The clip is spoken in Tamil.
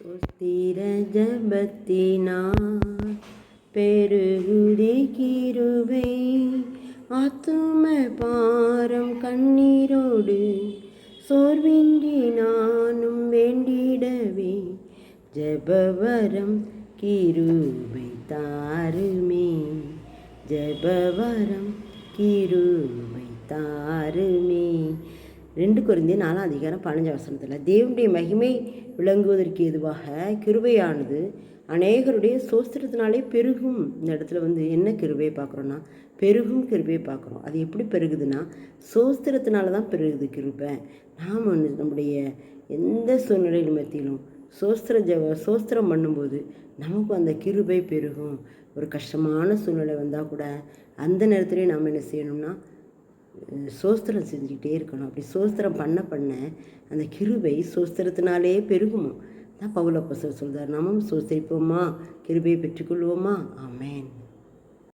சுஸ்திர ஜபத்தினார் பெருகுதி கிருபை ஆத்தும பாரம் கண்ணீரோடு சோர்வின்றி நானும் வேண்டிடவே ஜபவரம் கிருபை தாருமே ஜபவரம் கிருபை தாருமே. ரெண்டு குறைந்தி நாலாம் அதிகாரம் பதினஞ்சு வசனத்தில் தேவனுடைய மகிமை விளங்குவதற்கு எதுவாக கிருபையானது அநேகருடைய சோஸ்திரத்தினாலே பெருகும். இந்த இடத்துல வந்து என்ன கிருபையை பார்க்குறோன்னா பெருகும் கிருபையை பார்க்குறோம். அது எப்படி பெருகுதுன்னா சோஸ்திரத்தினால தான் பெருகுது கிருபை. நாம் நம்முடைய எந்த சூழ்நிலையில் மத்தியிலும் சோஸ்திர ஜ சோஸ்திரம் பண்ணும்போது நமக்கு அந்த கிருபை பெருகும். ஒரு கஷ்டமான சூழ்நிலை வந்தால் கூட அந்த நேரத்துலேயும் நாம் என்ன செய்யணும்னா சோஸ்திரம் செஞ்சுக்கிட்டே இருக்கணும். அப்படி சோஸ்திரம் பண்ண பண்ண அந்த கிருபை சோஸ்திரத்தினாலே பெருகுமோ? தான் பவுலப்பசர் சொல்கிறார் நாமும் சோஸ்திரிப்போமா? கிருபையை பெற்றுக்கொள்வோமா? ஆமேன்.